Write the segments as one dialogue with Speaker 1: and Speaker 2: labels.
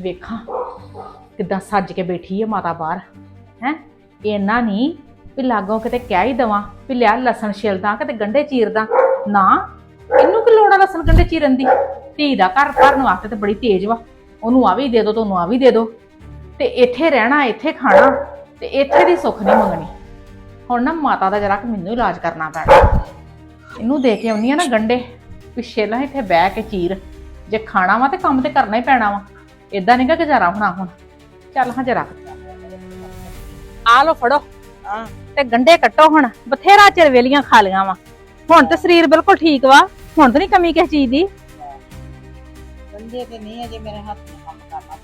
Speaker 1: ਵੇਖਾਂ ਕਿੱਦਾਂ ਸੱਜ ਕੇ ਬੈਠੀ ਹੈ ਮਾਤਾ ਬਾਹਰ, ਹੈ? ਇੰਨਾ ਨਹੀਂ ਵੀ ਲਾਗੋਂ ਕਿਤੇ ਕਹਿ ਹੀ ਦਵਾਂ ਵੀ ਲਿਆ ਲਸਣ ਛਿਲਦਾ, ਕਿਤੇ ਗੰਡੇ ਚੀਰਦਾ। ਨਾ ਇਹਨੂੰ ਕੀ ਲੋੜ ਲਸਣ ਗੰਡੇ ਚੀਰਨ ਦੀ? ਧੀ ਦਾ ਘਰ ਭਰਨ ਵਾਸਤੇ ਤੇ ਬੜੀ ਤੇਜ਼ ਵਾ। ਉਹਨੂੰ ਆ ਵੀ ਦੇ ਦੋ, ਤੁਹਾਨੂੰ ਆ ਵੀ ਦੇ ਦੋ। ਤੇ ਇੱਥੇ ਰਹਿਣਾ, ਇੱਥੇ ਖਾਣਾ, ਤੇ ਇੱਥੇ ਦੀ ਸੁੱਖ ਨਹੀਂ ਮੰਗਣੀ। ਹੁਣ ਨਾ ਮਾਤਾ ਦਾ ਜਰਾ ਕਿ ਮੈਨੂੰ ਇਲਾਜ ਕਰਨਾ ਪੈਣਾ। ਇਹਨੂੰ ਦੇ ਕੇ ਆਉਣੀ ਆ ਨਾ ਗੰਡੇ ਪਿੱਛੇ ਲਾ ਇੱਥੇ ਬਹਿ ਕੇ ਚੀਰ। ਜੇ ਖਾਣਾ ਵਾ ਤੇ ਕੰਮ ਤੇ ਕਰਨਾ ਹੀ ਪੈਣਾ ਵਾ। ਇਦਾਂ ਨਹੀਂਗਾ ਗੁਜ਼ਾਰਾ ਹੋਣਾ ਹੁਣ। ਚੱਲ ਹਾਂ ਜਰਾ ਆ ਲੋ ਫੜੋ।
Speaker 2: ਹਾਂ।
Speaker 1: ਤੇ ਗੰਡੇ ਕੱਟੋ ਹੁਣ। ਬਥੇਰਾ ਚਿਰ ਵੇਲੀਆਂ ਖਾ ਲੀਆਂ ਵਾ। ਹੁਣ ਤੇ ਸਰੀਰ ਬਿਲਕੁਲ ਠੀਕ ਵਾ। ਹੁਣ ਤਾਂ ਨਹੀਂ ਕਮੀ ਕਿਸੇ ਚੀਜ਼ ਦੀ।
Speaker 2: ਬੰਦੇ ਤੇ ਨਹੀਂ ਅਜੇ ਮੇਰੇ ਹੱਥ ਨੂੰ ਕੰਮ ਕਰਨਾ।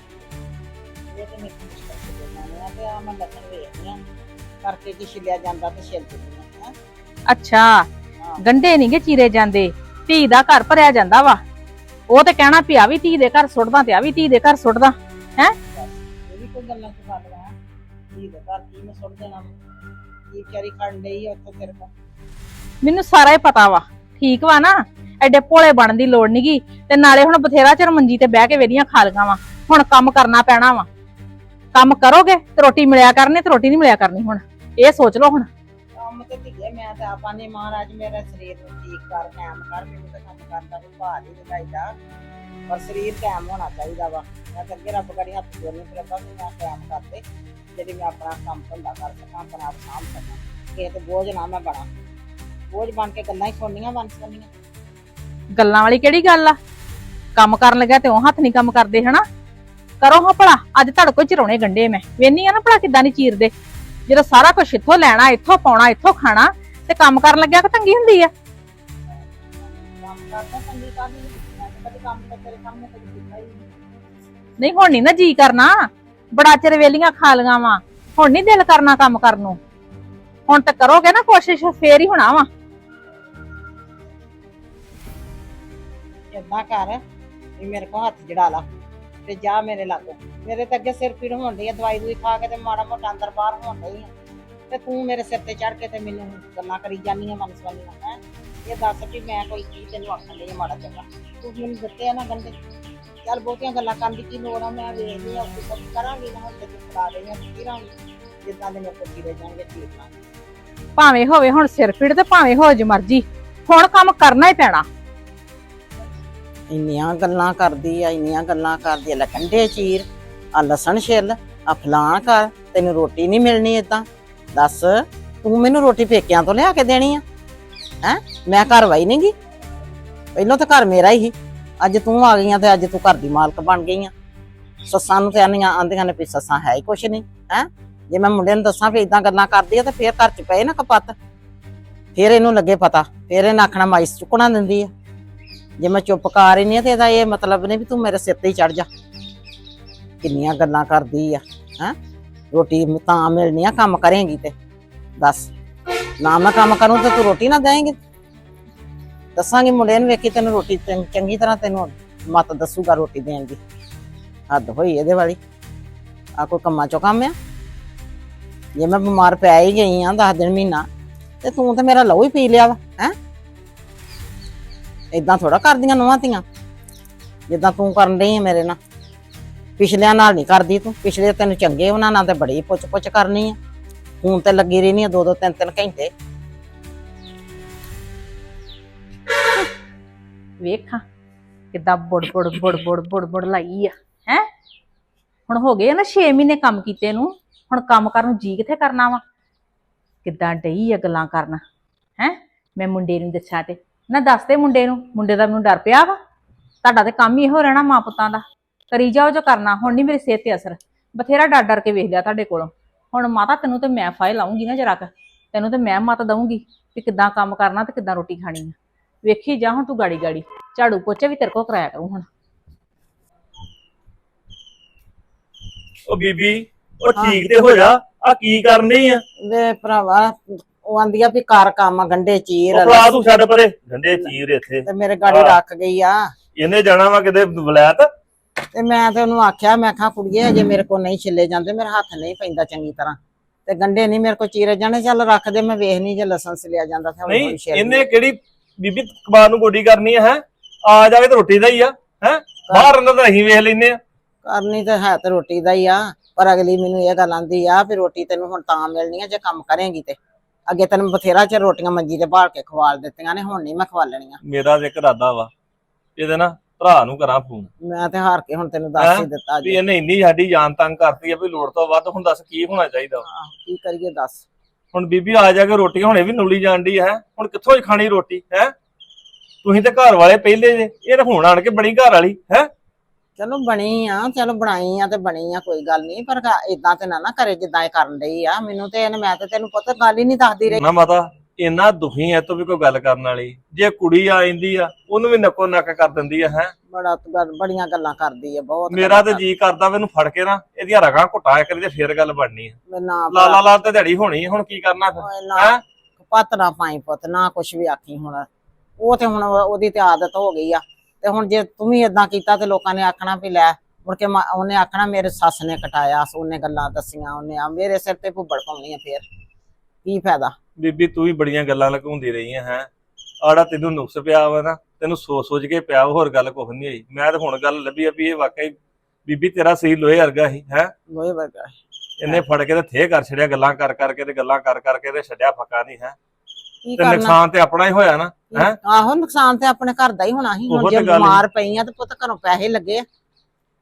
Speaker 2: ਇਹ ਤੇ ਤੇ ਬਣਾਉਣੇ ਆ ਤੇ ਆ ਮੈਂ ਲੱਸਣ ਵੇਖਦੀ ਆ। ਕਰਕੇ ਜੇ ਛਿਲਿਆ ਜਾਂਦਾ ਤੇ ਛਿਲ ਦਿੰਦੀ ਆ
Speaker 1: ਅੱਛਾ। ਗੰਡੇ ਨਹੀਂਗੇ ਚੀਰੇ ਜਾਂਦੇ। ਧੀ ਦਾ ਘਰ ਭਰਿਆ ਜਾਂਦਾ ਵਾ। ਉਹ ਤੇ ਕਹਿਣਾ ਵੀ ਆ ਵੀ ਧੀ ਦੇ ਘਰ ਸੁੱਟਦਾ ਤੇ ਆ ਵੀ ਧੀ ਦੇ ਘਰ ਸੁੱਟਦਾ
Speaker 2: ਇਹ ਵੀ ਕੋਈ ਗੱਲਾਂ ਤੋਂ ਗੱਲ ਹੈ ਕੀ ਦੇ ਘਰ ਕੀ ਮੈਂ ਸੁਣ ਦੇਣਾ? ਕੀ ਵਿਚਾਰੀ ਖੜਨ ਡਈ ਆ ਉੱਥੋਂ ਤੇਰੇ ਕੋਲ।
Speaker 1: ਮੈਨੂੰ ਸਾਰਾ ਹੀ ਪਤਾ ਵਾ ਠੀਕ ਵਾ ਨਾ? ਐਡੇ ਭੋਲੇ ਬਣਨ ਦੀ ਲੋੜ ਨਹੀਂਗੀ ਤੇ ਨਾਲੇ ਹੁਣ ਬਥੇਰਾ ਚਿਰ ਮੰਜੀ ਤੇ ਬਹਿ ਕੇ ਵੇਲੀਆਂ ਖਾ ਲਈਆਂ ਵਾ ਹੁਣ ਕੰਮ ਕਰਨਾ ਪੈਣਾ ਵਾ। ਕੰਮ ਕਰੋਗੇ ਤੇ ਰੋਟੀ ਮਿਲਿਆ ਕਰਨੀ ਤੇ ਰੋਟੀ ਨਹੀਂ ਮਿਲਿਆ ਕਰਨੀ ਹੁਣ ਇਹ ਸੋਚ ਲਓ ਹੁਣ।
Speaker 2: ਤੇ ਧੀਏ ਮੈਂ ਤਾਂ ਆਪਾਂ ਨੇ ਮਹਾਰਾਜ ਮੇਰਾ ਸਰੀਰ ਨੂੰ ਠੀਕ ਕਰ ਕਾਇਮ ਕਰ, ਮੈਨੂੰ ਤਾਂ ਕੰਮ ਕਰਦਾ ਕੋਈ ਭਾਰ ਨਹੀਂ ਚਾਹੀਦਾ। ਪਰ ਸਰੀਰ ਕਾਇਮ ਹੋਣਾ ਚਾਹੀਦਾ ਵਾ। ਮੈਂ ਤਾਂ ਅੱਗੇ ਰੱਬ ਗੜੀ ਹੱਥ ਜੋੜਨੀ, ਫਿਰ ਅੱਬਾ ਮੈਂ ਕਾਇਮ ਕਰਦੇ, ਜਿਹੜੀ ਮੈਂ ਆਪਣਾ ਕੰਮ ਧੰਦਾ ਕਰ ਸਕਾਂ, ਆਪਣਾ ਆਪ ਸਾਂਭ ਸਕਾਂ। ਕਿਸੇ ਤੇ ਬੋਝ ਨਾ ਮੈਂ ਬਣਾ। ਬੋਝ ਬਣ ਕੇ ਗੱਲਾਂ ਹੀ ਸੁਣਨੀਆਂ, ਬਣ ਸੁਣਨੀਆਂ।
Speaker 1: ਗੱਲਾਂ ਵਾਲੀ ਕਿਹੜੀ ਗੱਲ ਆ? ਕੰਮ ਕਰਨ ਲੱਗਾ ਤੇ ਉਹ ਹੱਥ ਨਹੀਂ ਕੰਮ ਕਰਦੇ, ਹਨਾ? ਕਰੋ ਹਾਂ ਭਲਾ, ਅੱਜ ਤੁਹਾਡੇ ਕੋਲ ਚਿਰਾਉਣੇ ਗੰਡੇ ਮੈਂ। ਵੇਨੀ ਆ ਨਾ ਭਲਾ ਕਿੱਦਾਂ ਨਹੀਂ ਚੀਰਦੇ ਜਦੋਂ ਸਾਰਾ ਕੁਝ ਇੱਥੋਂ ਲੈਣਾ, ਇੱਥੋਂ ਪਾਉਣਾ, ਇੱਥੋਂ ਖਾਣਾ, ਤੇ ਕੰਮ ਕਰਨ ਲੱਗਿਆ ਕਿ ਤੰਗੀ ਹੁੰਦੀ ਆ।
Speaker 2: ਨਹੀਂ,
Speaker 1: ਹੁਣ ਨਹੀਂ ਨਾ ਜੀ ਕਰਨਾ। ਬੜਾ ਚਿਰ ਵੇਲੀਆਂ ਖਾ ਲੀਆਂ ਵਾ। ਹੁਣ ਨਹੀਂ ਦਿਲ ਕਰਨਾ ਕੰਮ ਕਰਨ ਨੂੰ। ਹੁਣ ਤੇ ਕਰੋਗੇ ਨਾ ਕੋਸ਼ਿਸ਼, ਫੇਰ ਹੀ ਹੋਣਾ ਵਾ।
Speaker 2: ਏਦਾਂ ਕਰ, ਵੀ ਮੇਰੇ ਕੋਲ ਹੱਥ ਜੜਾ ਲਾ। ਤੇ ਜਾ ਮੇਰੇ ਲਾਗੋ। ਮੇਰੇ ਤੇ ਅੱਗੇ ਸਿਰ ਪੀੜ ਹੋਣ ਡਈ ਆ, ਦਵਾਈ ਦੂਈ ਖਾ ਕੇ ਤੇ ਮਾੜਾ ਮੋਟਾ ਅੰਦਰ ਬਾਹਰ ਹੋਣ ਡਈ ਆ। ਤੇ ਤੂੰ ਮੇਰੇ ਸਿਰ ਤੇ ਚੜ ਕੇ ਤੇ ਮੈਨੂੰ ਗੱਲਾਂ ਕਰੀ ਜਾਂਦੀਆਂ ਮਨਸਵਾਲੀਆਂ ਹੈ? ਇਹ ਦੱਸ ਵੀ ਮੈਂ ਕੋਈ ਚੀਜ਼ ਤੈਨੂੰ ਆਖਣ ਲਈ ਮਾੜਾ ਚੰਗਾ। ਤੂੰ ਮੈਨੂੰ ਦਿੱਤੇ ਆ ਨਾ ਗੰਦੇ ਚੱਲ ਬਹੁਤੀਆਂ ਗੱਲਾਂ ਕਰਨ ਦੀ ਕੀ ਲੋੜ ਆ, ਮੈਂ ਵੇਖਦੀ ਆ ਕਿ ਸਭ ਕਰਾਂਗੀ ਨਾ ਹੁਣ ਤੇ ਫੜਾ ਦੇਈਆਂ ਫਿਰਾਂਗੀ ਜਿੱਦਾਂ ਦੇ ਮੇਰੇ ਕੋਲ ਚੀਰੇ ਜਾਣਗੇ, ਠੀਕ ਆ।
Speaker 1: ਭਾਵੇਂ ਹੋਵੇ ਹੁਣ ਸਿਰ ਪੀੜ ਤੇ ਭਾਵੇਂ ਹੋ ਜੇ ਮਰਜ਼ੀ, ਹੁਣ ਕੰਮ ਕਰਨਾ ਹੀ ਪੈਣਾ।
Speaker 2: ਇੰਨੀਆਂ ਗੱਲਾਂ ਕਰਦੀ ਆ, ਇੰਨੀਆਂ ਗੱਲਾਂ ਕਰਦੀ ਆ। ਲੈ ਕੰਡੇ ਚੀਰ ਆ ਲਸਣ ਛਿੱਲ ਆ ਫਲਾਣ ਕਰ ਤੈਨੂੰ ਰੋਟੀ ਨਹੀਂ ਮਿਲਣੀ ਏਦਾਂ। ਦੱਸ, ਤੂੰ ਮੈਨੂੰ ਰੋਟੀ ਪੇਕਿਆਂ ਤੋਂ ਲਿਆ ਕੇ ਦੇਣੀ ਆ? ਹੈ? ਮੈਂ ਘਰ ਵਾਈ ਨਹੀਂਗੀ ਪਹਿਲਾਂ ਤਾਂ ਘਰ ਮੇਰਾ ਹੀ ਸੀ। ਅੱਜ ਤੂੰ ਆ ਗਈਆਂ ਤੇ ਅੱਜ ਤੂੰ ਘਰ ਦੀ ਮਾਲਕ ਬਣ ਗਈ ਆ। ਸੱਸਾਂ ਨੂੰ ਤੇ ਆਂਦੀਆਂ ਆਂਦੀਆਂ ਨੇ ਵੀ ਸੱਸਾਂ ਹੈ ਹੀ ਕੁਛ ਨਹੀਂ, ਹੈ? ਜੇ ਮੈਂ ਮੁੰਡੇ ਨੂੰ ਦੱਸਾਂ ਵੀ ਇਦਾਂ ਗੱਲਾਂ ਕਰਦੀ ਆ ਤੇ ਫੇਰ ਘਰ ਚ ਪਏ ਨਾ ਕਪੱਤ। ਫੇਰ ਇਹਨੂੰ ਲੱਗੇ ਪਤਾ। ਫੇਰ ਇਹਨੇ ਆਖਣਾ ਮਾਈਸ ਚੁੱਕਣਾ ਦਿੰਦੀ ਆ। ਜੇ ਮੈਂ ਚੁੱਪ ਕਰ ਰਹੀ ਨਹੀਂ ਤੇ ਇਹਦਾ ਇਹ ਮਤਲਬ ਨਹੀਂ ਵੀ ਤੂੰ ਮੇਰੇ ਸਿਰ ਤੇ ਹੀ ਚੜ ਜਾ। ਕਿੰਨੀਆਂ ਗੱਲਾਂ ਕਰਦੀ ਆ, ਹੈ? ਰੋਟੀ ਤਾਂ ਮਿਲਣੀ ਆ, ਕੰਮ ਕਰੇਂਗੀ ਤੇ। ਦੱਸ, ਨਾ ਮੈਂ ਕੰਮ ਕਰੂੰ ਤੇ ਤੂੰ ਰੋਟੀ ਨਾ ਦੇਂਗੀ। ਦੱਸਾਂਗੀ ਮੁੰਡੇ ਨੂੰ ਵੇਖੀ ਤੈਨੂੰ ਰੋਟੀ ਚੰਗੀ ਤਰ੍ਹਾਂ ਤੈਨੂੰ ਮਤ ਦੱਸੂਗਾ ਰੋਟੀ ਦੇਣ ਦੀ। ਹੱਦ ਹੋਈ ਇਹਦੇ ਵਾਲੀ। ਆ ਕੋਈ ਕੰਮਾਂ ਚੋਂ ਕੰਮ ਆ? ਜੇ ਮੈਂ ਬਿਮਾਰ ਪੈ ਹੀ ਗਈ ਆ 10 ਦਿਨ ਮਹੀਨਾ, ਤੇ ਤੂੰ ਤੇ ਮੇਰਾ ਲਹੂ ਹੀ ਪੀ ਲਿਆ ਵਾ, ਹੈ? ਇਦਾਂ ਥੋੜਾ ਕਰਦੀਆਂ ਨੂੰਹਾਂ ਧੀਆਂ। ਜਿੱਦਾਂ ਤੂੰ ਕਰਨ ਰਹੀ ਹੈ ਮੇਰੇ ਨਾਲ। ਪਿਛਲਿਆਂ ਨਾਲ ਨਹੀਂ ਕਰਦੀ ਤੂੰ। ਪਿਛਲੇ ਤੈਨੂੰ ਚੰਗੇ ਉਹਨਾਂ ਨਾਲ ਤੇ ਬੜੀ ਪੁੱਛ ਪੁੱਛ ਕਰਨੀ ਆ। ਹੁਣ ਤੇ ਲੱਗੀ ਰਹਿਣੀ ਆ ਦੋ ਦੋ ਤਿੰਨ ਤਿੰਨ ਘੰਟੇ।
Speaker 1: ਵੇਖਾਂ ਕਿੱਦਾਂ ਬੁੜ ਬੁੜ ਬੁੜ ਬੁੜ ਬੁੜ ਬੁੜ ਲਾਈ ਆ। ਹੈ? ਹੁਣ ਹੋ ਗਏ ਆ ਨਾ 6 ਮਹੀਨੇ ਕੰਮ ਕੀਤੇ ਨੂੰ। ਹੁਣ ਕੰਮ ਕਰਨ ਨੂੰ ਜੀ ਕਿੱਥੇ ਕਰਨਾ ਵਾ? ਕਿੱਦਾਂ ਡਈ ਆ ਗੱਲਾਂ ਕਰਨ? ਹੈ? ਮੈਂ ਮੁੰਡੇ ਨੂੰ ਦੱਸਿਆ ਤੇ। ਨਾ ਦੱਸ ਦੇ ਮੁੰਡੇ ਨੂੰ ਮੁੰਡੇ ਦਾ ਮੈਨੂੰ ਡਰ ਪਿਆ ਵਾ। ਤੁਹਾਡਾ ਤੇ ਕੰਮ ਹੀ ਇਹੋ ਰਹਿਣਾ ਮਾਂ ਪੁੱਤਾਂ ਦਾ। ਕਰੀ ਜਾਓ ਜੋ ਕਰਨਾ ਹੁਣ ਨਹੀਂ ਮੇਰੀ ਸਿਹਤ ਤੇ ਅਸਰ। ਬਥੇਰਾ ਡਰ ਡਰ ਕੇ ਵੇਖ ਲਿਆ ਤੁਹਾਡੇ ਕੋਲੋਂ। ਹੁਣ ਮਾਤਾ ਤੈਨੂੰ ਤੇ ਮੈਂ ਫਾਇਲ ਲਾਉਂਗੀ ਨਾ ਜਰਾ ਕੁ। ਤੈਨੂੰ ਤੇ ਮੈਂ ਮਤ ਦਊਂਗੀ ਕਿ ਕਿੱਦਾਂ ਕੰਮ ਕਰਨਾ ਤੇ ਕਿੱਦਾਂ ਰੋਟੀ ਖਾਣੀ ਆ। ਵੇਖੀ ਜਾ ਹੁਣ ਤੂੰ ਗਾੜੀ ਗਾੜੀ। ਝਾੜੂ ਪੋਚੇ ਵੀ ਤੇਰੇ ਕੋਲ ਕਰਾਇਆ ਕਰੂੰ ਹੁਣ।
Speaker 3: ਉਹ ਬੀਬੀ ਉਹ ਠੀਕ ਤੇ ਹੋ ਜਾ। ਆ ਕੀ ਕਰਨੀ ਆ?
Speaker 2: ਵੇ ਭਰਾਵਾ ਉਹ ਆਂਦੀ ਆ ਵੀ ਕਰ ਕੰਮ ਆ, ਗੰਡੇ ਚੀਰ
Speaker 3: ਭਰਾ ਤੂੰ ਛੱਡ ਪਰੇ। ਗੰਡੇ ਚੀਰ ਇੱਥੇ।
Speaker 2: ਤੇ ਮੇਰੇ ਗਾੜੀ। ਰੱਖ ਗਈ ਆ।
Speaker 3: ਇਹਨੇ ਜਾਣਾ ਵਾ ਕਿਤੇ ਵਲੈਤ?
Speaker 2: ਤੇ ਮੈਂ ਤੇ ਉਹਨੂੰ ਆਖਿਆ ਮੈਂ ਕਿਹਾ ਕੁੜੀਏ ਅਜੇ ਮੇਰੇ ਕੋਲ ਨਹੀਂ ਛਿੱਲੇ ਜਾਂਦੇ ਮੇਰਾ ਹੱਥ ਨਹੀਂ ਪੈਂਦਾ ਚੰਗੀ ਤਰ੍ਹਾਂ। ਤੇ ਗੰਡੇ ਨਹੀਂ ਮੇਰੇ ਕੋਲ ਚੀਰੇ ਜਾਣੇ ਚੱਲ ਰੱਖ ਦੇ ਮੈਂ ਵੇਖ ਨਹੀਂ ਜੇ ਲਸਣ ਲਿਆ ਜਾਂਦਾ ਤਾਂ ਹੌਲੀ
Speaker 3: ਨਹੀਂ
Speaker 2: ਹੌਲੀ ਛਿੱਲ
Speaker 3: ਇਹਨੇ ਕਿਹੜੀ ਬੀਬੀ ਕਬਾਰ ਨੂੰ ਗੋਡੀ ਕਰਨੀ ਹੈ? ਆ ਜਾਵੇ ਤੇ ਰੋਟੀ ਦਾ ਹੀ ਆ ਹੈ? ਬਾਹਰ ਅੰਦਰ ਤਾਂ ਅਸੀਂ ਵੇਖ ਲੈਨੇ ਆ।
Speaker 2: ਕਰਨੀ ਤਾਂ ਹੈ ਤੇ ਰੋਟੀ ਦਾ ਹੀ ਆ ਪਰ ਅਗਲੀ ਮੈਨੂੰ ਇਹ ਗੱਲ ਆਂਦੀ ਆ ਵੀ ਰੋਟੀ ਤੈਨੂੰ ਹੁਣ ਤਾਂ ਮਿਲਣੀ ਆ ਜੇ ਕੰਮ ਕਰੇਂਗੀ ਤੇ। ਅੱਗੇ ਤੈਨੂੰ ਬਥੇਰਾ ਚਿਰ ਰੋਟੀਆਂ ਮੰਜੀ ਤੇ ਬਾਲ ਕੇ ਖਵਾਲ ਦਿੱਤੀਆਂ ਨੇ ਹੁਣ ਨਹੀਂ ਮੈਂ ਖਵਾਲਣੀਆਂ
Speaker 3: ਮੇਰਾ ਤੇ ਇੱਕ ਇਰਾਦਾ ਵਾ ਇਹਦੇ ਨਾ ਭਰਾ ਨੂੰ ਕਰਾਂ ਫੋਨ।
Speaker 2: ਮੈਂ ਤੇ ਹਾਰ ਕੇ ਹੁਣ ਤੈਨੂੰ ਦੱਸ ਹੀ? ਦਿੱਤਾ
Speaker 3: ਵੀ
Speaker 2: ਜੀ।
Speaker 3: ਇਹਨੇ ਇੰਨੀ ਸਾਡੀ ਜਾਨ ਤੰਗ ਕਰਤੀ ਆ ਵੀ ਲੋੜ ਤੋਂ ਵੱਧ ਹੁਣ ਦੱਸ ਕੀ ਹੋਣਾ ਚਾਹੀਦਾ ਵਾ?
Speaker 2: ਆਹ, ਕੀ ਕਰੀਏ ਦੱਸ।
Speaker 3: ਹੁਣ ਬੀਬੀ ਆ ਜਾ ਕੇ ਰੋਟੀਆਂ ਹੁਣੇ ਵੀ ਨੁਲੀ ਜਾਂਦੀ ਹੈ ਹੁਣ ਕਿੱਥੋਂ ਹੀ ਖਾਣੀ ਰੋਟੀ ਹੈ? ਤੁਸੀਂ ਤੇ ਘਰ ਵਾਲੇ ਪਹਿਲੇ ਜੇ ਇਹ ਤਾਂ ਹੁਣ ਆਣ ਕੇ ਬਣੀ ਘਰ ਵਾਲੀ ਹੈ?
Speaker 2: ਚਲੋ ਬਣੀ ਆ ਚਲੋ ਬਣਾਈ ਆ ਤੇ ਬਣੀ ਆ ਕੋਈ ਗੱਲ ਨਹੀਂ ਪਰ ਇਦਾਂ ਤੇ ਨਾ ਨਾ ਕਰੇ ਜਿੱਦਾਂ ਇਹ ਕਰਨ ਡਈ ਆ। ਮੈਨੂੰ ਤੇ ਇਹਨੇ ਮੈਂ ਤੇ ਤੈਨੂੰ ਪਤਾ ਗੱਲ ਹੀ ਨਹੀਂ ਦੱਸਦੀ ਰਹੀ।
Speaker 3: ਨਾ ਮਾਤਾ ਇੰਨਾ ਦੁਖੀ ਐ ਤੋਂ ਵੀ ਕੋਈ ਗੱਲ ਕਰਨ ਵਾਲੀ। ਜੇ ਕੁੜੀ ਆ ਜਾਂਦੀ ਆ ਉਹਨੂੰ ਵੀ ਨੱਕੋ ਨੱਕ ਕਰ ਦਿੰਦੀ ਆ ਹੈ।
Speaker 2: ਬੜਾ ਗੱਲ- ਬੜੀਆਂ ਗੱਲਾਂ ਕਰਦੀ ਆ ਬਹੁਤ
Speaker 3: ਮੇਰਾ ਤੇ ਜੀ ਕਰਦਾ ਮੈਨੂੰ ਫੜ ਕੇ ਨਾ ਇਹਦੀਆਂ ਰਗਾਂ ਘੁੱਟਾ ਕਰੀ ਤੇ ਫੇਰ ਗੱਲ ਬਣਨੀ ਆ। ਲਾ ਲਾ ਲਾ ਤੇ ਦਿਹਾੜੀ ਹੋਣੀ ਹੁਣ ਕੀ ਕਰਨਾ ਫਿਰ ਹੈਂ?
Speaker 2: ਪੱਤ ਨਾ ਪਾਈ ਪੁੱਤ ਨਾ ਕੁਛ ਵੀ ਆਖੀ ਹੁਣ। ਉਹ ਤੇ ਹੁਣ ਉਹਦੀ ਤੇ ਆਦਤ ਹੋ ਗਈ ਆ। ਤੇ ਹੁਣ ਜੇ ਤੂੰ ਵੀ ਇਦਾਂ ਕੀਤਾ ਤੇ ਲੋਕਾਂ ਨੇ ਆਖਣਾ ਵੀ ਲੈ ਮੁੜ ਕੇ ਉਹਨੇ ਆਖਣਾ ਮੇਰੇ ਸੱਸ ਨੇ ਕਟਾਇਆ ਉਹਨੇ ਗੱਲਾਂ ਦੱਸੀਆਂ ਉਹਨੇ ਆ ਮੇਰੇ ਸਿਰ ਤੇ ਭੁੱਬੜ ਪਾਉਣੀ ਆ ਫੇਰ। ਕੀ ਫਾਇਦਾ?
Speaker 3: ਬੀਬੀ ਤੂੰ ਵੀ ਬੜੀਆਂ ਗੱਲਾਂ ਲਗਾਉਂਦੀ ਰਹੀ ਹੈ। ਆੜਾ ਤੈਨੂੰ ਨੁਕਸ ਪਿਆ ਵਾ ਨਾ ਤੈਨੂੰ ਸੋਚ ਸੋਚ ਕੇ ਪਿਆ ਹੋਰ ਗੱਲ ਕੁਝ ਨਹੀਂ ਹੋਈ। ਮੈਂ ਤਾਂ ਹੁਣ ਗੱਲ ਲੱਭੀ ਆ ਵੀ ਇਹ ਵਾਕਈ ਬੀਬੀ ਤੇਰਾ ਸਹੀ ਲੋਹੇ ਵਰਗਾ ਸੀ ਹੈ।
Speaker 2: ਲੋਹੇ ਵਰਗਾ
Speaker 3: ਇਹਨੇ ਫੜ ਕੇ ਤੇ ਥੇ ਕਰ ਛੜਿਆ ਗੱਲਾਂ ਕਰ ਕਰਕੇ ਤੇ ਗੱਲਾਂ ਕਰ ਕਰਕੇ ਤੇ ਛੱਡਿਆ ਫੱਕਾ ਨਹੀਂ ਹੈ।
Speaker 2: ਕੀ
Speaker 3: ਤੇ
Speaker 2: ਕਰਨਾ?
Speaker 3: ਨੁਕਸਾਨ ਤੇ ਆਪਣਾ ਹੀ ਹੋਇਆ ਨਾ ਹੈਂ?
Speaker 2: ਆਹੋ ਨੁਕਸਾਨ ਤੇ ਆਪਣੇ ਘਰ ਦਾ ਹੀ ਹੋਣਾ ਸੀ ਹੁਣ
Speaker 3: ਉਹੋ
Speaker 2: ਜੇ
Speaker 3: ਤੇ ਗੱਲ ਈ।
Speaker 2: ਬਿਮਾਰ ਪਈ ਆ ਤੇ ਪੁੱਤ ਘਰੋਂ ਪੈਸੇ ਲੱਗੇ ਆ।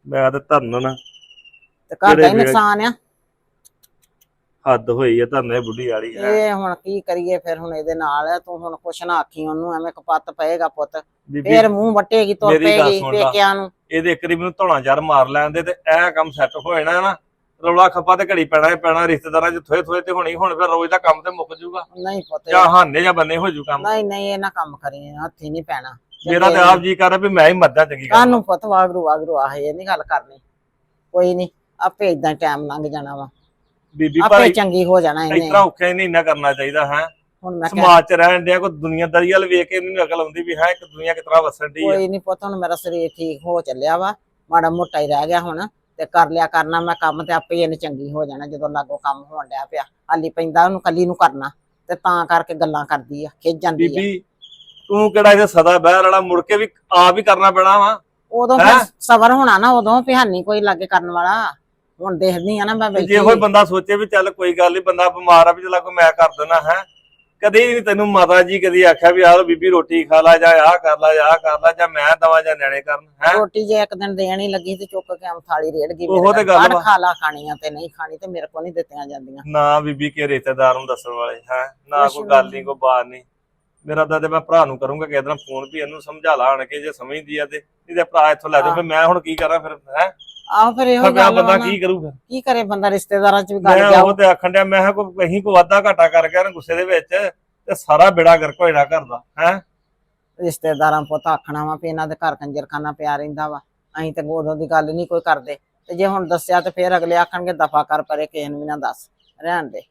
Speaker 3: ਮੈਂ ਤੇ ਧਰਨ ਨਾ।
Speaker 2: ਤੇ ਘਰ ਦਾ
Speaker 3: ਜਿਹੜੇ
Speaker 2: ਹੀ ਨੁਕਸਾਨ ਆ।
Speaker 3: ਹੱਦ ਹੋਈ ਆ ਧਰਨ ਬੁੱਢੀ ਵਾਲੀ ਹੈ
Speaker 2: ਇਹ ਹੁਣ ਕੀ ਕਰੀਏ ਫਿਰ ਹੁਣ ਇਹਦੇ ਨਾਲ ਤੂੰ ਹੁਣ ਕੁਛ ਨਾ ਆਖੀ ਉਹਨੂੰ ਐਵੇਂ ਕਪੱਤ ਪਏਗਾ ਪੁੱਤ।
Speaker 3: ਬੀਬੀ
Speaker 2: ਫੇਰ ਮੂੰਹ ਵੱਟੇਗੀ ਤੁਰ
Speaker 3: ਮੇਰੀ ਗੱਲ
Speaker 2: ਪਏਗੀ
Speaker 3: ਸੁਣ ਲਾ।
Speaker 2: ਪੇਕਿਆਂ ਨੂੰ।
Speaker 3: ਇਹਦੇ ਇੱਕ ਵਾਰੀ ਮੈਨੂੰ ਧੌਣਾ ਜਰ ਮਾਰ ਲੈਂਦੇ ਤੇ ਇਹ ਕੰਮ ਸੈੱਟ ਹੋ ਜਾਣਾ ਨਾ। ਰੌਲਾ ਖੱਪਾ ਤੇ ਘੜੀ ਪੈਣਾ ਹੀ ਪੈਣਾ ਰਿਸ਼ਤੇਦਾਰਾਂ ਚ ਥੋਏ ਥੋਏ ਤੇ ਹੋਣੀ ਹੁਣ ਫਿਰ ਰੋਜ਼ ਦਾ ਕੰਮ ਤੇ ਮੁੱਕ ਜੂਗਾ
Speaker 2: ਨਹੀਂ ਪੁੱਤ।
Speaker 3: ਜਾਂ ਹਾਨੇ ਜਾਂ ਬੰਨੇ ਹੋ ਜੂ ਕੰਮ।
Speaker 2: ਨਹੀਂ ਨਹੀਂ ਇਹ ਨਾ ਕੰਮ ਕਰੀ ਹੱਥੀ ਨਹੀਂ ਪੈਣਾ।
Speaker 3: ਮੇਰਾ ਤੇ ਆਪ ਜੀ ਕਰ ਰਿਹਾ ਵੀ ਮੈਂ ਹੀ ਮਰਦਾ ਚੰਗੀ ਗੱਲ
Speaker 2: ਕਾਨੂੰ ਪੁੱਤ ਵਾਗਰੂ ਵਾਗਰੂ ਆਹ ਇਹ ਨਹੀਂ ਗੱਲ ਕਰਨੀ। ਕੋਈ ਨਹੀਂ ਆਪੇ ਇਦਾਂ ਟਾਈਮ ਲੰਘ ਜਾਣਾ ਵਾ।
Speaker 3: ਬੀਬੀ
Speaker 2: ਆਪੇ
Speaker 3: ਭਾਈ
Speaker 2: ਚੰਗੀ ਹੋ ਜਾਣਾ ਇਹਨੇ।
Speaker 3: ਤਰ੍ਹਾਂ ਔਖੇ ਨਹੀਂ ਇੰਨਾ ਕਰਨਾ ਚਾਹੀਦਾ ਹੈ।
Speaker 2: ਹੁਣ ਮੈਂ ਕਹਿ
Speaker 3: ਸਮਾਜ ਚ ਰਹਿਣ ਡਿਆ ਕੋਈ ਦੁਨੀਆਦਾਰੀ ਵੱਲ ਵੇਖ ਕੇ ਇਹਨੂੰ ਅਕਲ ਆਉਂਦੀ ਵੀ ਹੈ ਇੱਕ ਦੁਨੀਆ ਤਰ੍ਹਾਂ ਵਸਣ ਦੀ ਹੈ
Speaker 2: ਕੋਈ ਨਹੀਂ ਪੁੱਤ ਹੁਣ ਮੇਰਾ ਸਰੀਰ ਠੀਕ ਹੋ ਚੱਲਿਆ ਵਾ। ਮਾੜਾ ਮੋਟਾ ਹੀ ਰਹਿ ਗਿਆ ਹੁਣ। ਤੇ ਕਰ ਲਿਆ ਕਰਨਾ ਮੈਂ ਕੰਮ ਤੇ ਆਪੇ ਇਹਨੇ ਚੰਗੀ ਹੋ ਜਾਣਾ ਜਦੋਂ ਲਾਗੋ ਕੰਮ ਹੋਣ ਡਿਆ ਪਿਆ। ਹਾਲੀ ਪੈਂਦਾ ਉਹਨੂੰ ਕੱਲੀ ਨੂੰ ਕਰਨਾ ਤੇ ਤਾਂ ਕਰਕੇ ਗੱਲਾਂ ਕਰਦੀ ਆ ਖਿੱਚ ਜਾਂਦੀ ਆ।
Speaker 3: ਬੀਬੀ ਤੂੰ ਕਿਹੜਾ ਇਹ ਸਦਾ ਬਹਿਰ ਵਾਲਾ ਮੁੜ ਕੇ ਵੀ ਆਪ ਹੀ ਕਰਨਾ ਪੈਣਾ ਵਾ।
Speaker 2: ਉਦੋਂ? ਫਿਰ ਸਬਰ ਹੋਣਾ ਨਾ ਉਦੋਂ ਪਿਹਾਨੀ ਕੋਈ ਲਾਗੇ ਕਰਨ ਵਾਲਾ। ਹੁਣ ਦੇਖਦੀ ਆ ਨਾ ਮੈਂ ਬੈਠੀ
Speaker 3: ਜੇ ਕੋਈ ਬੰਦਾ ਸੋਚੇ ਵੀ ਚੱਲ ਕੋਈ ਗੱਲ ਨਹੀਂ ਬੰਦਾ ਬਿਮਾਰ ਆ ਵੀ ਚਲਾ ਕੋ ਮੈਂ ਕਰ ਦਿੰਦਾ ਹੈ? ਕਦੇ ਨਹੀਂ ਤੈਨੂੰ ਮਾਤਾ ਜੀ ਕਦੀ ਆਖਿਆ ਵੀ ਆਹ ਬੀਬੀ ਰੋਟੀ ਖਾ ਲਾ ਜਾਂ ਆਹ ਕਰ ਲਾ ਜਾਂ ਆਹ ਕਰ ਲਾ ਜਾਂ ਮੈਂ ਦਵਾ ਜਾਂ ਨਿਆਣੇ ਕਰਨ ਹੈ?
Speaker 2: ਰੋਟੀ ਜੇ ਇੱਕ ਦਿਨ ਦੇਣ ਲੱਗੀ ਤੇ ਚੁੱਕ ਕੇ ਆਮ ਥਾਲੀ ਰੇੜ ਗਈ
Speaker 3: ਉਹੋ ਤੇ ਗੱਲ ਵਾ।
Speaker 2: ਖਾ ਲਾ ਖਾਣੀਆਂ ਤੇ ਨਹੀਂ ਖਾਣੀ ਤੇ ਮੇਰੇ ਕੋਲ ਨਹੀਂ ਦਿੱਤੀਆਂ ਜਾਂਦੀਆਂ।
Speaker 3: ਨਾ ਬੀਬੀ ਕੇ ਰਿਸ਼ਤੇਦਾਰ ਨੂੰ ਦੱਸਣ ਵਾਲੇ ਹੈ? ਨਾ ਕੋਈ
Speaker 2: ਵੀ
Speaker 3: ਗੱਲ
Speaker 2: ਨਹੀਂ।
Speaker 3: ਕੋਈ ਬਾਤ ਨਹੀਂ ਮੇਰਾ ਤਾਂ ਤੇ ਮੈਂ ਭਰਾ ਨੂੰ ਕਰੂੰਗਾ ਕਿਸੇ ਦਿਨ ਫੋਨ ਵੀ ਇਹਨੂੰ ਸਮਝਾ ਲਾ ਆਣ ਕੇ ਜੇ ਸਮਝਦੀ ਆ ਤੇ ਇਹਦੇ ਭਰਾ ਇੱਥੋਂ ਲੈ ਜਾਓ। ਫਿਰ ਮੈਂ ਹੁਣ ਕੀ ਕਰਾਂ ਫਿਰ ਹੈ?
Speaker 2: ਆਹੋ ਫਿਰ ਇਹੋ ਗੱਲ
Speaker 3: ਬੰਦਾ
Speaker 2: ਵਾ ਨਾ,
Speaker 3: ਕੀ ਕਰੂ ਫਿਰ?
Speaker 2: ਕੀ ਕਰੇ ਬੰਦਾ ਰਿਸ਼ਤੇਦਾਰਾਂ ਚ ਵੀ ਗੱਲ
Speaker 3: ਮੈਂ
Speaker 2: ਜਾਓ।
Speaker 3: ਉਹ ਤੇ ਆਖਣ ਡਿਆ ਮੈਂ ਕਿਹਾ ਕੋਈ ਕਹੀਂ ਕੋ ਵਾਧਾ ਘਾਟਾ ਕਰ ਗਿਆ ਨਾ ਗੁੱਸੇ ਦੇ ਵਿੱਚ ਤੇ ਸਾਰਾ ਬੇੜਾ ਗਰਕ ਹੋ ਜਾਣਾ ਘਰ ਦਾ ਹੈ?
Speaker 2: ਰਿਸ਼ਤੇਦਾਰਾਂ ਪੁੱਤ ਆਖਣਾ ਵਾ ਵੀ ਇਹਨਾਂ ਦੇ ਘਰ ਕੰਜਰਖਾਨਾ ਪਿਆ ਰਹਿੰਦਾ ਵਾ ਅਸੀਂ ਤੇ ਉਦੋਂ ਦੀ ਗੱਲ ਨਹੀਂ ਕੋਈ ਕਰਦੇ। ਤੇ ਜੇ ਹੁਣ ਦੱਸਿਆ ਤੇ ਫਿਰ ਅਗਲੇ ਆਖਣਗੇ ਦਫਾ ਕਰ ਪਰੇ ਕਿਸੇ ਨੂੰ ਵੀ ਨਾ ਦੱਸ। ਰਹਿਣ ਦੇ।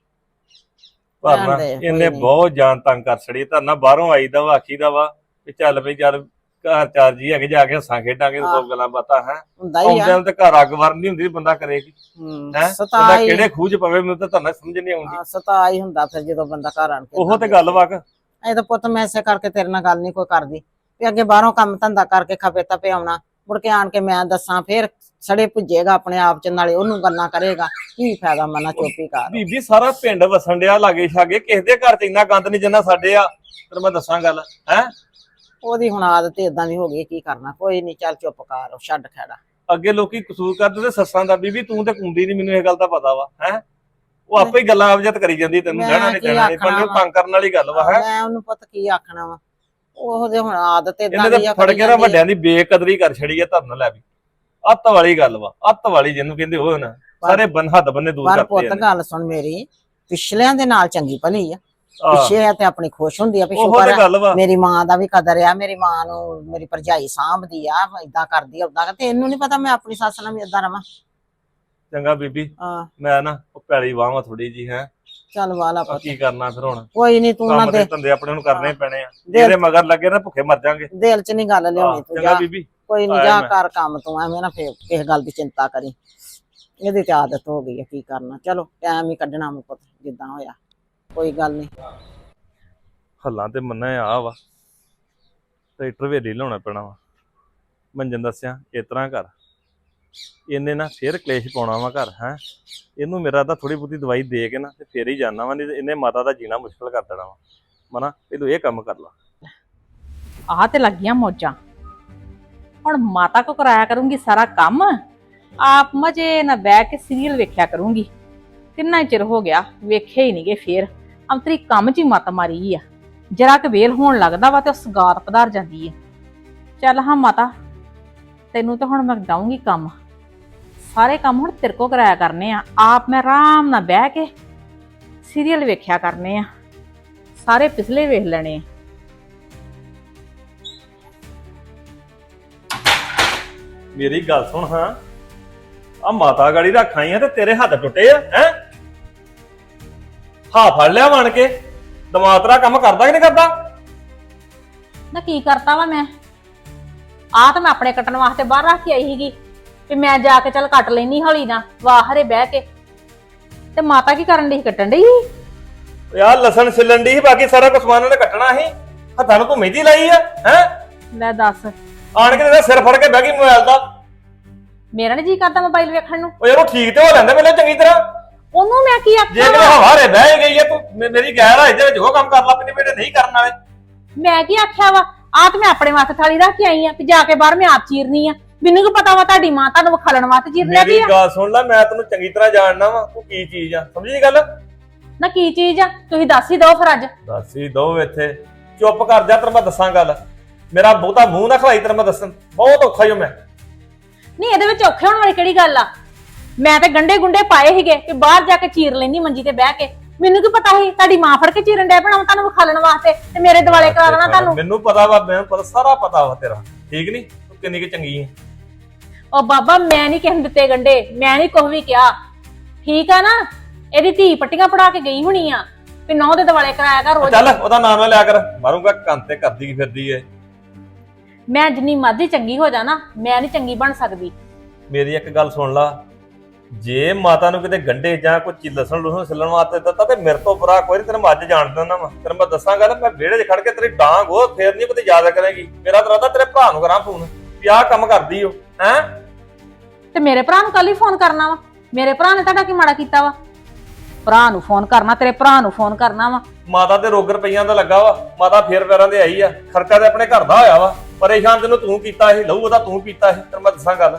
Speaker 3: ਪਰ ਨਾ
Speaker 2: ਰਹਿਣ ਦੇ, ਕੋਈ
Speaker 3: ਇਹਨੇ
Speaker 2: ਨਹੀਂ।
Speaker 3: ਬਹੁਤ ਜਾਨ ਤੰਗ ਕਰ ਛੜੀ ਤਾਂ ਨਾ ਬਾਹਰੋਂ ਆਈਦਾ ਵਾ ਆਖੀਦਾ ਵਾ ਵੀ ਚੱਲ ਬਈ ਚੱਲ ਘਰ ਚਾਰ ਜੀ ਹੈਗੇ ਜਾ ਕੇ ਹੱਸਾਂ ਖੇਡਾਂਗੇ
Speaker 2: ਹਾਂ।
Speaker 3: ਸੋ ਗੱਲਾਂ ਬਾਤਾਂ ਹੈ।
Speaker 2: ਹੁੰਦਾ ਹੀ ਆ।
Speaker 3: ਆਉਂਦਿਆਂ ਨੂੰ ਤੇ ਘਰ ਅੱਗ ਵਰਨੀ ਹੁੰਦੀ ਬੰਦਾ ਕਰੇ ਕੀ
Speaker 2: ਹੂੰ,
Speaker 3: ਬੰਦਾ ਕਿਹੜੇ ਖੂਜ ਪਵੇ ਮੈਨੂੰ ਤਾਂ ਤੁਹਾਨੂੰ ਸਮਝ ਨਹੀਂ ਆਉਂਦੀ।
Speaker 2: ਹਾਂ, ਸਤਾ ਹੀ ਹੁੰਦਾ ਫਿਰ ਜਦੋਂ ਬੰਦਾ ਘਰ ਆਣ ਕੇ
Speaker 3: ਉਹ ਤੇ ਗੱਲ ਵਾ ਕਿ
Speaker 2: ਇਹ ਤਾਂ ਪੁੱਤ ਮੈਂ ਇਸੇ ਕਰਕੇ ਤੇਰੇ ਨਾਲ ਗੱਲ ਨਹੀਂ ਕੋਈ ਕਰਦੀ। ਵੀ ਅੱਗੇ ਬਾਹਰੋਂ ਕੰਮ ਧੰਦਾ ਕਰਕੇ ਖਪੇ ਤਪੇ ਆਉਣਾ ਮੁੜ ਕੇ ਆਣ ਕੇ ਮੈਂ ਦੱਸਾਂ ਫਿਰ ਸੜੇ ਭੁੱਜੇਗਾ ਆਪਣੇ ਆਪ ਚ ਨਾਲੇ ਉਹਨੂੰ ਗੱਲਾਂ ਕਰੇਗਾ। ਕੀ ਫਾਇਦਾ ਮਨਾ ਚੋਪੀ ਕਰ
Speaker 3: ਬੀਬੀ ਸਾਰਾ ਪਿੰਡ ਵਸਣ ਡਿਆ ਲਾਗੇ ਛਾਗੇ ਕਿਸੇ ਦੇ ਘਰ 'ਚ ਇੰਨਾ ਗੰਦ ਨਹੀਂ ਜਿੰਨਾ ਸਾਡੇ ਆ। ਤੈਨੂੰ ਮੈਂ ਦੱਸਾਂ ਗੱਲ ਹੈ?
Speaker 2: ਉਹਦੀ ਹੁਣ ਆਦਤ ਇਦਾਂ ਦੀ ਹੋ ਗਈ ਕੀ ਕਰਨਾ? ਕੋਈ ਨਹੀਂ ਚੱਲ ਚੁੱਪ ਕਰ ਛੱਡ ਖੜਾ।
Speaker 3: ਅੱਗੇ ਲੋਕੀ ਕਸੂਰ ਕਰਦੇ ਤੇ ਸੱਸਾਂ ਦਾ ਬੀਬੀ ਤੂੰ ਤੇ ਕੁੰਦੀ ਨਹੀਂ ਮੈਨੂੰ ਇਹ ਗੱਲ ਦਾ ਪਤਾ ਵਾ ਹੈ? ਉਹ ਆਪੇ ਹੀ ਗੱਲਾਂ ਅਵਜਤ ਕਰੀ ਜਾਂਦੀ ਤੈਨੂੰ ਕਹਿਣਾ ਨਹੀਂ ਕਹਿਣਾ ਨਹੀਂ ਪਰ ਤੰਗ ਕਰਨ ਵਾਲੀ ਗੱਲ ਵਾ ਹੈ?
Speaker 2: ਮੈਂ ਉਹਨੂੰ ਪਤਾ ਕੀ ਆਖਣਾ ਵਾ? ਉਹਦੇ ਹੁਣ ਆਦਤ ਇਦਾਂ ਦੀ ਆ
Speaker 3: ਫੜ ਕੇ ਨਾ। ਵੱਡਿਆਂ ਦੀ ਬੇਕਦਰੀ ਕਰ ਛੜੀ ਆ ਧਰਨ ਲੈ ਵੀ। ਅੱਤ ਵਾਲੀ ਗੱਲ ਵਾ ਅੱਤ ਵਾਲੀ ਜਿਹਨੂੰ ਕਹਿੰਦੇ ਉਹ ਨਾ ਸਾਰੇ ਬਨ ਹੱਦ ਬੰਨੇ ਦੂਰ
Speaker 2: ਪਰ
Speaker 3: ਕਰਦੇ
Speaker 2: ਪੁੱਤ
Speaker 3: ਆ
Speaker 2: ਗੱਲ ਸੁਣ ਮੇਰੀ ਪਿਛਲਿਆਂ ਦੇ ਨਾਲ ਚੰਗੀ ਭਲੀ ਆ। ਪਿੱਛੇ ਆ ਤੇ ਆਪਣੀ ਖੁਸ਼ ਹੁੰਦੀ ਆ ਵੀ ਸ਼ੁਕਰ ਆ ਮੇਰੀ ਮਾਂ ਦਾ ਵੀ ਕਦਰ ਆ ਮੇਰੀ ਮਾਂ ਨੂੰ ਮੇਰੀ ਭਰਜਾਈ ਸਾਂਭਦੀ ਆ ਇਦਾਂ ਕਰਦੀ ਆ ਉਦਾਂ ਤੇ ਇਹਨੂੰ ਨਹੀਂ ਪਤਾ ਮੈਂ ਆਪਣੀ ਸੱਸ ਨਾਲ ਵੀ ਇਦਾਂ ਰਵਾਂ।
Speaker 3: ਚੰਗਾ ਬੀਬੀ ਮੈਂ ਨਾ ਉਹ ਪੈਲੀ ਵਾਹਾਂ ਥੋੜੀ ਜੀ ਹੈ।
Speaker 2: ਚੱਲ ਵਾਲਾ ਪੁੱਤ।
Speaker 3: ਕੀ ਕਰਨਾ ਫਿਰ ਹੁਣ?
Speaker 2: ਕੋਈ ਨਹੀਂ ਤੂੰ ਨਾ ਦੇ
Speaker 3: ਧੰਦੇ ਆਪਣੇ ਨੂੰ ਕਰਨੇ ਪੈਣੇ ਆ। ਜਿਹਦੇ ਮਗਰ ਲੱਗੇ ਨਾ ਭੁੱਖੇ ਮਰ ਜਾਾਂਗੇ
Speaker 2: ਦਿਲ ਚ ਨਹੀਂ ਗੱਲ ਲਿਆਉਣੀ ਤੂੰ
Speaker 3: ਚੰਗਾ ਬੀਬੀ।
Speaker 2: ਕੋਈ ਨਹੀਂ ਜਾ। ਕਰ ਕੰਮ ਤੂੰ ਐਵੇਂ ਨਾ ਫੇਰ ਕਿਸੇ ਗੱਲ ਦੀ ਚਿੰਤਾ ਕਰੀ। ਇਹਦੀ ਤੇ ਆਦਤ ਹੋ ਗਈ ਆ ਕੀ ਕਰਨਾ। ਚਲੋ ਟਾਈਮ ਹੀ ਕੱਢਣਾ ਮੈਂ ਪੁੱਤ ਜਿੱਦਾਂ ਹੋਇਆ। ਕੋਈ ਗੱਲ ਨਹੀਂ।
Speaker 3: ਹੱਲਾਂ ਤੇ ਮੰਨਾ ਆ ਵਾ। ਟਰੈਕਟਰ ਵੇਲੇ ਲਾਉਣਾ ਪੈਣਾ ਵਾ। ਮੰਜਨ ਦੱਸਿਆ ਇਸ ਤਰ੍ਹਾਂ ਕਰ। ਇਹਨੇ ਨਾ ਫੇਰ ਕਲੇਸ਼ ਪਾਉਣਾ ਵਾ ਘਰ ਹੈ। ਇਹਨੂੰ ਮੇਰਾ ਤਾਂ ਥੋੜੀ ਬਹੁਤੀ ਦਵਾਈ ਦੇ ਕੇ ਨਾ ਤੇ ਫੇਰ ਹੀ ਜਾਣਾ ਵਾ ਨਹੀਂ ਤੇ ਇਹਨੇ ਮਾਤਾ ਦਾ ਜੀਣਾ ਮੁਸ਼ਕਲ ਕਰ ਦੇਣਾ ਵਾ। ਮਨਾ ਇਹਨੂੰ ਇਹ ਕੰਮ ਕਰ ਲਾ।
Speaker 1: ਆਹ ਤੇ ਲੱਗੀਆਂ ਮੌਜਾਂ। ਹੁਣ ਮਾਤਾ ਕੋ ਕਰਾਇਆ ਕਰੂੰਗੀ ਸਾਰਾ ਕੰਮ ਆਪ ਮਜੇ ਨਾ ਬਹਿ ਕੇ ਸੀਰੀਅਲ ਵੇਖਿਆ ਕਰੂੰਗੀ। ਕਿੰਨਾ ਚਿਰ ਹੋ ਗਿਆ ਵੇਖਿਆ ਹੀ ਨਹੀਂਗੇ ਫੇਰ। ਅੰਤਰੀ ਕੰਮ 'ਚ ਹੀ ਮਤ ਮਾਰੀ ਆ। ਜਰਾ ਕਿ ਵੇਲ ਹੋਣ ਲੱਗਦਾ ਵਾ ਤੇ ਉਹ ਸਗਾਤ ਪਧਾਰ ਜਾਂਦੀ ਆ। ਚੱਲ ਹਾਂ ਮਾਤਾ, ਤੈਨੂੰ ਤਾਂ ਹੁਣ ਮੈਂ ਦਊਂਗੀ ਕੰਮ। ਸਾਰੇ ਕੰਮ ਹੁਣ ਤੇਰੇ ਕੋ ਕਰਾਇਆ ਕਰਨੇ ਆ। ਆਪ ਮੈਂ ਆਰਾਮ ਨਾਲ ਬਹਿ ਕੇ ਸੀਰੀਅਲ ਵੇਖਿਆ ਕਰਨੇ ਆ। ਸਾਰੇ ਪਿਛਲੇ ਵੇਖ ਲੈਣੇ ਆ।
Speaker 3: ਮੇਰੀ ਗੱਲ ਸੁਣ ਹਾਂ। ਆ ਮਾਤਾ ਗਾੜੀ ਰੱਖਾਂ ਆ ਤੇ ਤੇਰੇ ਹੱਥ ਟੁੱਟੇ ਆ, ਹੈ? ਹਾਂ ਫੜ ਲਿਆ ਬਣ ਕੇ। ਦਿਮਾਗ ਤੇਰਾ ਕੰਮ ਕਰਦਾ ਕਿ ਨਹੀਂ ਕਰਦਾ?
Speaker 1: ਨਾ ਕੀ ਕਰਤਾ ਵਾ ਮੈਂ? ਆ ਤਾਂ ਮੈਂ ਆਪਣੇ ਕੱਟਣ ਵਾਸਤੇ ਬਾਹਰ ਰੱਖ ਕੇ ਆਈ ਸੀਗੀ ਵੀ ਮੈਂ ਜਾ ਕੇ ਚੱਲ ਕੱਟ ਲੈਣੀ ਹੌਲੀ ਨਾ ਵਾਹਰੇ ਬਹਿ ਕੇ। ਤੇ ਮਾਤਾ ਕੀ ਕਰਨ ਦੀ ਕੱਟਣ ਡਈ
Speaker 3: ਯਾਰ ਲਸਣ ਛਿੱਲਣ ਦੀ ਸੀ ਬਾਕੀ ਸਾਰਾ ਕੁਝ ਨੇ ਕੱਟਣਾ ਸੀ। ਹੱਥਾਂ ਨੂੰ ਤੂੰ ਮਹਿੰਦੀ ਲਾਈ ਆ ਹੈ?
Speaker 1: ਲੈ ਦੱਸ।
Speaker 3: ਆਣ ਕੇ ਇਹਦਾ ਸਿਰ ਫੜ ਕੇ ਬਹਿ ਗਈ ਮੋਬਾਈਲ ਦਾ।
Speaker 1: ਮੇਰਾ ਨੀ ਜੀ ਕਰਦਾ ਮੋਬਾਈਲ ਵੇਖਣ ਨੂੰ?
Speaker 3: ਉਹ ਯਾਰ ਉਹ ਠੀਕ ਤੇ ਹੋ ਲੈਂਦਾ ਮੈਨੂੰ ਚੰਗੀ ਤਰ੍ਹਾਂ।
Speaker 1: ਉਹਨੂੰ ਮੈਂ ਕੀ
Speaker 3: ਜੇ
Speaker 1: ਆਖਿਆ
Speaker 3: ਕਿਤੇ
Speaker 1: ਵਾ?
Speaker 3: ਹਵਾਰੇ ਬਹਿ ਗਈ ਹੈ ਤੂੰ ਮੇ- ਮੇਰੀ ਗੈਰ ਆ ਇਹਦੇ ਵਿੱਚ ਉਹ ਕੰਮ ਕਰ ਲਾ ਪੈਣੀ ਮੇਰੇ ਨਹੀਂ ਕਰਨ ਵਾਲੇ।
Speaker 1: ਮੈਂ ਕੀ ਆਖਿਆ ਵਾ? ਆ ਤੇ ਮੈਂ ਆਪਣੇ ਵਾਸਤੇ ਥਾਲੀ ਰੱਖ ਕੇ ਆਈ ਆ ਵੀ ਜਾ ਕੇ ਬਾਹਰ ਮੈਂ ਆਪ ਚੀਰਨੀ ਆ। ਮੈਨੂੰ ਕੀ ਪਤਾ ਵਾ ਤੁਹਾਡੀ ਮਾਂ ਤੁਹਾਨੂੰ ਵਿਖਾਲਣ ਵਾਸਤੇ ਚੀਰਨੀ
Speaker 3: ਮੇਰੀ
Speaker 1: ਆ?
Speaker 3: ਗੱਲ ਸੁਣ ਲੈ ਮੈਂ ਤੈਨੂੰ ਚੰਗੀ ਤਰ੍ਹਾਂ ਜਾਣਦਾ ਵਾਂ ਤੂੰ ਕੀ ਚੀਜ਼ ਆ ਸਮਝੀ ਗੱਲ?
Speaker 1: ਨਾ ਕੀ ਚੀਜ਼ ਆ? ਤੁਸੀਂ ਦੱਸ ਹੀ ਦਿਓ ਫਿਰ ਅੱਜ।
Speaker 3: ਦੱਸ ਹੀ ਦੋ ਇੱਥੇ। ਚੁੱਪ ਕਰ ਜਾ ਤੈਨੂੰ ਮੈਂ ਦੱਸਾਂ ਗੱਲ। ਮੇਰਾ ਬਹੁਤਾ ਮੂੰਹ ਨਾ ਖਲਾਈ ਤੈਨੂੰ ਮੈਂ ਦੱਸਣ। ਬਹੁਤ ਔਖਾ ਜੋ ਮੈਂ।
Speaker 1: ਨਹੀਂ ਇਹਦੇ ਵਿੱਚ ਔਖੇ ਹੋਣ ਵਾਲੀ ਕਿਹੜੀ ਗੱਲ ਆ? ਮੈਂ ਤੇ ਗੰਡੇ ਗੁੰਡੇ ਪਾਏ ਸੀਗੇ ਕਿ ਬਾਹਰ ਜਾ ਕੇ ਚੀਰ ਲੈਣੀ ਮੰਜੀ ਤੇ ਬਹਿ ਕੇ। ਮੈਨੂੰ ਕੀ ਪਤਾ ਸੀ ਤੁਹਾਡੀ ਮਾਂ ਫੜ ਕੇ ਚੀਰਨ ਡੈ ਪੈਣਾ ਤੁਹਾਨੂੰ ਵਿਖਾਲਣ ਵਾਸਤੇ ਤੇ ਮੇਰੇ ਦਿਵਾਲੇ ਕਰਾ ਦੇਣਾ ਤੁਹਾਨੂੰ।
Speaker 3: ਮੈਨੂੰ ਪਤਾ ਵਾ ਮੈਨੂੰ ਪਤਾ ਸਾਰਾ ਪਤਾ ਵਾ ਤੇਰਾ। ਠੀਕ ਨਹੀਂ ਤੂੰ ਕਿੰਨੀ ਕਿ ਚੰਗੀ ਹੈ
Speaker 1: ਉਹ ਬਾਬਾ ਮੈਂ ਨਹੀਂ ਕਿਸੇ ਨੂੰ ਦਿੱਤੇ ਗੰਡੇ ਮੈਂ ਨਹੀਂ ਕੁਝ ਵੀ ਕਿਹਾ। ਠੀਕ ਆ ਨਾ? ਇਹਦੀ ਧੀ ਪੱਟੀਆਂ ਪੜਾ ਕੇ ਗਈ ਹੋਣੀ ਆ ਵੀ ਨੌ ਦੇ ਦਿਵਾਲੇ ਕਰਾਇਆ ਕਰ ਰੋਜ਼।
Speaker 3: ਚੱਲ ਉਹਦਾ ਨਾਮ ਨਾ ਲਿਆ ਕਰ। ਮਾਰੂੰਗਾ ਕੰਨ ਤੇ ਕਰਦੀ ਕੀ ਫਿਰਦੀ ਏ।
Speaker 1: ਮੈਂ ਜਿੰਨੀ ਮਰਜ਼ੀ ਚੰਗੀ ਹੋ ਜਾਣਾ ਮੈਂ ਨਹੀਂ ਚੰਗੀ ਬਣ ਸਕਦੀ।
Speaker 3: ਮੇਰੀ ਇੱਕ ਗੱਲ ਸੁਣ ਲਾ। ਜੇ ਮਾਤਾ ਨੂੰ ਕਿਤੇ ਗੰਡੇ ਜਾਂ ਕੋਈ ਚੀਜ਼ ਲਸਣ ਲੁਸਣ ਛਿੱਲਣ ਵਾਸਤੇ ਦਿੱਤਾ ਤੇ ਮੇਰੇ ਤੋਂ ਬੁਰਾ ਕੋਈ ਤੈਨੂੰ ਅੱਜ ਜਾਣ ਦਿੰਦਾ ਵਾ। ਤੈਨੂੰ ਮੈਂ ਦੱਸਾਂ ਗੱਲ ਮੈਂ ਵਿਹੜੇ 'ਚ ਖੜ ਕੇ ਤੇਰੀ ਡਾਂਗ ਉਹ ਫੇਰ ਨਹੀਂ ਕਿਤੇ ਯਾਦ ਕਰੇਗੀ। ਮੇਰਾ ਤਾਂ ਰਾਦਾ ਤੇਰੇ ਭਰਾ ਨੂੰ ਕਰਾਂ ਫੋਨ ਵੀ ਆਹ ਕੰਮ ਕਰਦੀ ਓ ਹੈ?
Speaker 1: ਤੇ ਮੇਰੇ ਭਰਾ ਨੂੰ ਕੱਲ ਹੀ ਫੋਨ ਕਰਨਾ ਵਾ। ਮੇਰੇ ਭਰਾ ਨੇ ਤੁਹਾਡਾ ਕੀ ਮਾੜਾ ਕੀਤਾ ਵਾ? ਭਰਾ ਨੂੰ ਫੋਨ ਕਰਨਾ ਤੇਰੇ ਭਰਾ ਨੂੰ ਫੋਨ ਕਰਨਾ ਵਾ।
Speaker 3: ਮਾਤਾ ਤੇ ਰੋਗ ਰੁਪਈਆਂ ਦਾ ਲੱਗਾ ਵਾ ਮਾਤਾ ਫੇਰ ਪੈਰਾਂ ਤੇ ਆਈ ਆ ਖਰਚਾ ਤੇ ਆਪਣੇ ਘਰ ਦਾ ਹੋਇਆ ਵਾ ਪਰੇਸ਼ਾਨ ਤੈਨੂੰ ਤੂੰ ਕੀਤਾ ਸੀ ਲਹੂ ਉਹਦਾ ਤੂੰ ਪੀਤਾ ਸੀ ਤੈਨੂੰ ਮੈਂ ਦੱਸਾਂ ਗੱਲ।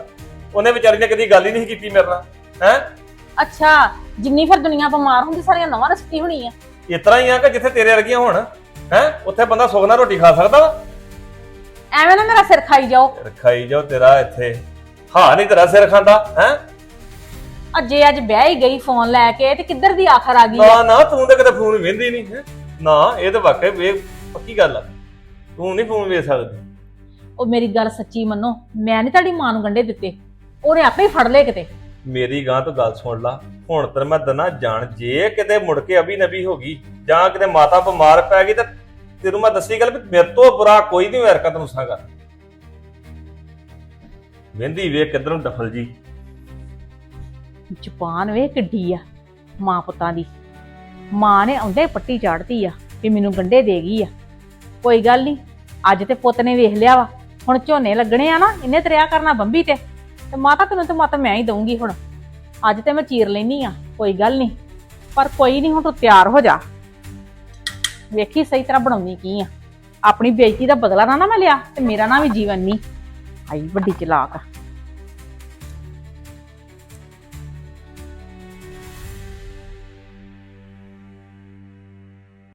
Speaker 3: ਉਹਨੇ ਵਿਚਾਰੀ ਨੇ ਕਦੀ ਗੱਲ ਹੀ ਨਹੀਂ ਕੀਤੀ ਮੇਰੇ ਨਾਲ। ਹੈ
Speaker 1: ਅੱਛਾ ਜਿੰਨੀ ਫਿਰ ਦੁਨੀਆ ਬਿਮਾਰ ਹੁੰਦੀ ਸਾਰੀਆਂ ਨਵਾਂ ਰਸਤੀ ਹੋਣੀ ਆ।
Speaker 3: ਇਸ ਤਰ੍ਹਾਂ ਹੀ ਆ ਕਿ ਜਿੱਥੇ ਤੇਰੇ ਵਰਗੀਆਂ ਹੋਣ ਹੈ ਉੱਥੇ ਬੰਦਾ ਸੁੱਖ ਨਾਲ ਰੋਟੀ ਖਾ ਸਕਦਾ ਵਾ।
Speaker 1: ਐਵੇਂ ਨਾ ਮੇਰਾ ਸਿਰ ਖਾਈ ਜਾਓ।
Speaker 3: ਰਖਾਈ ਜੋ ਤੇਰਾ ਇੱਥੇ। ਹਾਂ ਨਹੀਂ ਤੇਰਾ ਸਿਰ ਖਾਂਦਾ ਹੈ।
Speaker 1: ਅਜੇ ਅੱਜ ਵਿਆਹ ਹੀ ਗਈ ਫੋਨ ਲੈ ਕੇ ਤੇ ਕਿੱਧਰ ਦੀ ਆਖਰ ਆ ਗਈ ਆ?
Speaker 3: ਨਾ ਨਾ ਤੂੰ ਤਾਂ ਕਦੇ ਫੋਨ ਵੇਂਦੀ ਨਹੀਂ ਹੈ। ਨਾ ਇਹ ਤਾਂ ਵਾਕਈ ਵੇ ਪੱਕੀ ਗੱਲ ਆ। ਤੂੰ ਨਹੀਂ ਫੋਨ ਵੇਚ ਸਕਦੀ।
Speaker 1: ਉਹ ਮੇਰੀ ਗੱਲ ਸੱਚੀ ਮੰਨੋ ਮੈਂ ਨਹੀਂ ਤੁਹਾਡੀ ਮਾਂ ਨੂੰ ਗੰਡੇ ਦਿੱਤੇ। ਉਹਨੇ ਆਪੇ ਹੀ ਫੜ ਲਏ ਕਿਤੇ।
Speaker 3: ਮੇਰੀ ਗਾਂ ਤੋਂ ਗੱਲ ਸੁਣ ਲਾ। ਹੁਣ ਤੇ ਮੈਂ ਦਨਾ ਜਾਣ, ਜੇ ਕਿਤੇ ਮੁੜ ਕੇ ਅਭੀ ਨਬੀ ਹੋ ਗਈ, ਜਾਂ ਕਿਤੇ ਮਾਤਾ ਬਿਮਾਰ ਪੈ ਗਈ, ਤਾਂ ਤੈਨੂੰ ਮੈਂ ਦੱਸੀ ਗੱਲ ਵੀ ਮੇਰੇ ਤੋਂ ਬੁਰਾ ਕੋਈ ਨਹੀਂ ਹੋਇਆ ਤੈਨੂੰ ਸਾਂਗਾ ਵਹਿੰਦੀ ਵੇਖ ਕਿੱਧਰ ਨੂੰ ਡਫਲ ਜੀ।
Speaker 1: ਜ਼ੁਬਾਨ ਵੇ ਕਿੱਡੀ ਆ, ਮਾਂ ਪੁੱਤਾਂ ਦੀ। ਮਾਂ ਨੇ ਆਉਂਦੇ ਪੱਟੀ ਚਾੜਤੀ ਆ, ਵੀ ਮੈਨੂੰ ਗੰਡੇ ਦੇ ਗਈ ਆ। ਕੋਈ ਗੱਲ ਨਹੀਂ, ਅੱਜ ਤੇ ਪੁੱਤ ਨੇ ਵੇਖ ਲਿਆ ਵਾ। ਹੁਣ ਝੋਨੇ ਲੱਗਣੇ ਆ ਨਾ, ਇਹਨੇ ਤਰਿਆ ਕਰਨਾ ਬੰਬੀ ਤੇ। ਤੇ ਮਾਤਾ ਤੈਨੂੰ ਤੇ ਮਾਤਾ ਮੈਂ ਹੀ ਦਊਂਗੀ ਹੁਣ। ਅੱਜ ਤੇ ਮੈਂ ਚੀਰ ਲੈਣੀ ਆ, ਕੋਈ ਗੱਲ ਨਹੀਂ ਪਰ ਕੋਈ ਨਹੀਂ ਹੁਣ ਤੂੰ ਤਿਆਰ ਹੋ ਜਾ। ਵੇਖੀ ਸਹੀ ਤਰ੍ਹਾਂ ਬਣਾਉਣੀ ਕੀ ਆ। ਆਪਣੀ ਬੇਇੱਜ਼ਤੀ ਦਾ ਬਦਲਾ ਨਾ ਨਾ ਮੈਂ ਲਿਆ ਤੇ ਮੇਰਾ ਨਾ ਵੀ ਜੀਵਨ ਨਹੀਂ ਆਈ ਵੱਡੀ ਚਲਾਕ।